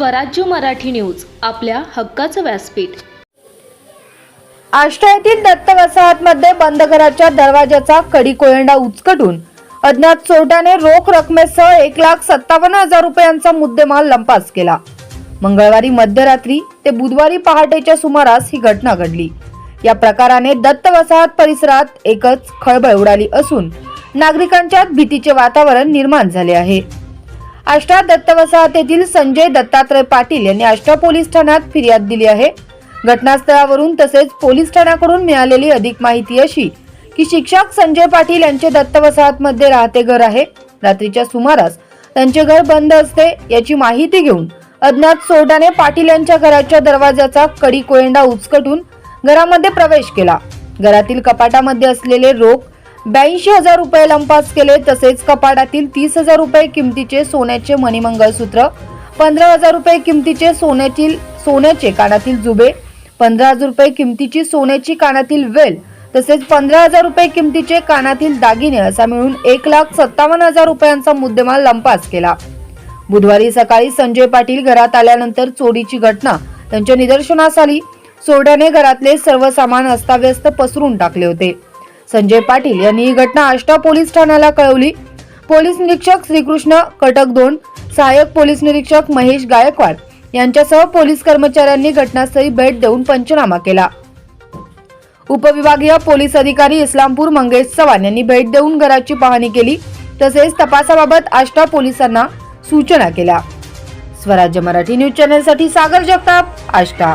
स्वराज्य मराठी न्यूज आपल्या हक्काचं व्यासपीठ. आष्टा येथील दत्त वसाहतमध्ये बंद घराच्या दरवाजाचा कडी कोयंडा उचकटून अज्ञात चोरट्याने रोख रकमेसह एक लाख सत्तावन्न हजार रुपयांचा मुद्देमाल लंपास केला. मंगळवारी मध्यरात्री ते बुधवारी पहाटेच्या सुमारास ही घटना घडली. या प्रकाराने दत्त वसाहत परिसरात एकच खळबळ उडाली असून नागरिकांच्यात भीतीचे वातावरण निर्माण झाले आहे. आष्टा दत्त वसाहत येथील संजय दत्तात्रय पाटील यांनी आष्टा पोलीस ठाण्यात फिर्याद दिली आहे. घटनास्थळावरून तसेच पोलीस ठाण्याकडून मिळालेली अधिक माहिती अशी की शिक्षक संजय पाटील यांचे दत्त वसाहतमध्ये राहते घर आहे. रात्रीच्या सुमारास त्यांचे घर बंद असते याची माहिती घेऊन अज्ञात चोरट्याने पाटील यांच्या घराच्या दरवाजाचा कडी कोयंडा उचकटून घरामध्ये प्रवेश केला. घरातील कपाटामध्ये असलेले रोख ब्याऐंशी हजार रुपये लंपास केले तसेच कपाटातील तीस हजार रुपये किमतीचे सोन्याचे मणिमंगळसूत्र पंधरा हजार रुपये किमतीचे सोन्यातील सोन्याचे कानातील जुबे पंधरा हजार रुपये किमतीची सोन्याची कानातील वेल तसेच पंधरा हजार रुपये किमतीचे कानातील दागिने असा मिळून एक लाख सत्तावन्न हजार रुपयांचा मुद्देमाल लंपास केला. बुधवारी सकाळी संजय पाटील घरात आल्यानंतर चोरीची घटना त्यांच्या निदर्शनास आली. चोरड्याने घरातले सर्व सामान अस्ताव्यस्त पसरून टाकले होते. संजय पाटील यांनी ही घटना आष्टा पोलीस ठाण्याला कळवली. पोलीस निरीक्षक श्रीकृष्ण कटक दोन सहाय्यक पोलीस निरीक्षक महेश गायकवाड यांच्यासह पोलीस कर्मचाऱ्यांनी घटनास्थळी भेट देऊन पंचनामा केला. उपविभागीय पोलीस अधिकारी इस्लामपूर मंगेश चव्हाण यांनी भेट देऊन घराची पाहणी केली. तसेच तपासाबाबत आष्टा पोलिसांना सूचना केल्या. स्वराज्य मराठी न्यूज चॅनलसाठी सागर जगताप आष्टा.